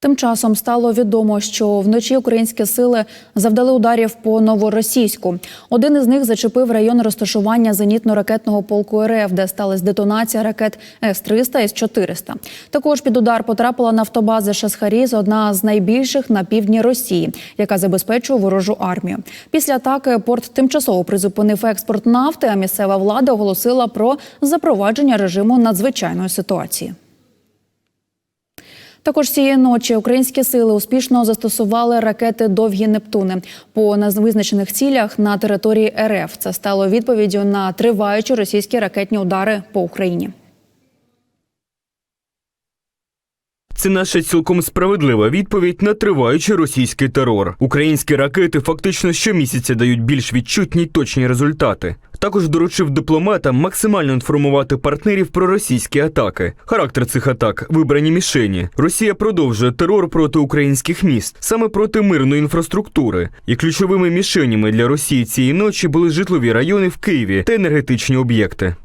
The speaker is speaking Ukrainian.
Тим часом стало відомо, що вночі українські сили завдали ударів по новоросійську. Один із них зачепив район розташування зенітно-ракетного полку РФ, де сталася детонація ракет С-300 і С-400. Також під удар потрапила нафтобаза Шасхаріз, одна з найбільших на півдні Росії, яка забезпечує ворожу армію. Після атаки порт тимчасово призупинив експорт нафти, а місцева влада оголосила про запровадження режиму надзвичайної ситуації. Також цієї ночі українські сили успішно застосували ракети довгі Нептуни по визначених цілях на території РФ. Це стало відповіддю на триваючі російські ракетні удари по Україні. Це наша цілком справедлива відповідь на триваючий російський терор. Українські ракети фактично щомісяця дають більш відчутні й точні результати. Також доручив дипломатам максимально інформувати партнерів про російські атаки. Характер цих атак вибрані мішені. Росія продовжує терор проти українських міст, саме проти мирної інфраструктури. І ключовими мішенями для Росії цієї ночі були житлові райони в Києві та енергетичні об'єкти.